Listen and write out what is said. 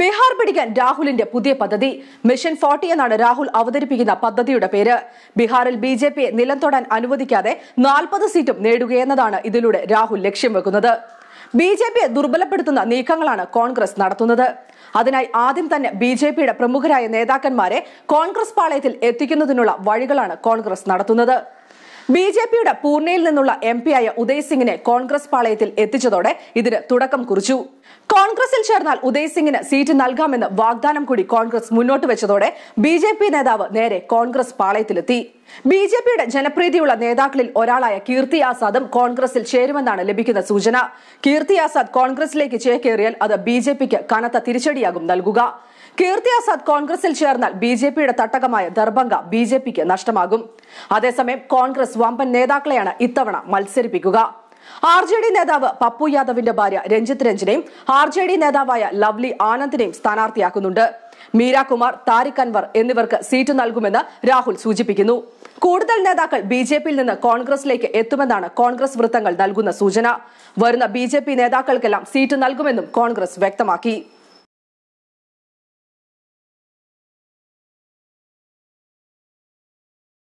ബീഹാർ പിടിക്കാൻ രാഹുലിന്റെ പുതിയ പദ്ധതി. മിഷൻ ഫോർട്ടി എന്നാണ് രാഹുൽ അവതരിപ്പിക്കുന്ന പദ്ധതിയുടെ പേര്. ബീഹാറിൽ ബി ജെ പിയെ നിലം തൊടാൻ അനുവദിക്കാതെ നാൽപ്പത് സീറ്റും നേടുകയെന്നതാണ് ഇതിലൂടെ രാഹുൽ ലക്ഷ്യം വെക്കുന്നത്. ബി ജെ പിയെ ദുർബലപ്പെടുത്തുന്ന നീക്കങ്ങളാണ് കോൺഗ്രസ് നടത്തുന്നത്. അതിനായി ആദ്യം തന്നെ ബി ജെ പിയുടെ പ്രമുഖരായ നേതാക്കന്മാരെ കോൺഗ്രസ് പാളയത്തിൽ എത്തിക്കുന്നതിനുള്ള വഴികളാണ് കോൺഗ്രസ് നടത്തുന്നത്. ബി ജെ പിയുടെ പൂർണയിൽ നിന്നുള്ള എം ആയ ഉദയ് സിംഗിനെ കോൺഗ്രസ് പാളയത്തിൽ എത്തിച്ചതോടെ ഇതിന് തുടക്കം കുറിച്ചു. കോൺഗ്രസിൽ ചേർന്നാൽ ഉദയ് സിംഗിന് സീറ്റ് നൽകാമെന്ന് വാഗ്ദാനം കൂടി കോൺഗ്രസ് മുന്നോട്ട് വെച്ചതോടെ ബി ജെ പി നേതാവ് നേരെ കോൺഗ്രസ് പാളയത്തിലെത്തി. ബി ജെ പിയുടെ ജനപ്രീതിയുള്ള നേതാക്കളിൽ ഒരാളായ കീർത്തി ആസാദും കോൺഗ്രസിൽ ചേരുമെന്നാണ് ലഭിക്കുന്ന സൂചന. കീർത്തി ആസാദ് കോൺഗ്രസിലേക്ക് ചേക്കേറിയാൽ അത് ബി ജെ പിക്ക് കനത്ത തിരിച്ചടിയാകും നൽകുക. കീർത്തി ആസാദ് കോൺഗ്രസിൽ ചേർന്നാൽ ബി ജെ പിയുടെ തട്ടകമായ ദർഭംഗ ബി ജെ പിക്ക് നഷ്ടമാകും. അതേസമയം കോൺഗ്രസ് വമ്പൻ നേതാക്കളെയാണ് ഇത്തവണ മത്സരിപ്പിക്കുക. ആർ ജെ ഡി നേതാവ് പപ്പു യാദവിന്റെ ഭാര്യ രഞ്ജിത് രഞ്ജനെയും ആർ ജെ ഡി നേതാവായ ലവ്ലി ആനന്ദിനെയും സ്ഥാനാർത്ഥിയാക്കുന്നുണ്ട്. മീരാകുമാർ താരിഖ് അൻവർ എന്നിവർക്ക് സീറ്റ് നൽകുമെന്ന് രാഹുൽ സൂചിപ്പിക്കുന്നു. കൂടുതൽ നേതാക്കൾ ബി ജെ പിയിൽ നിന്ന് കോൺഗ്രസിലേക്ക് എത്തുമെന്നാണ് കോൺഗ്രസ് വൃത്തങ്ങൾ നൽകുന്ന സൂചന. വരുന്ന ബി ജെ പി നേതാക്കൾക്കെല്ലാം സീറ്റ് നൽകുമെന്നും കോൺഗ്രസ് വ്യക്തമാക്കി.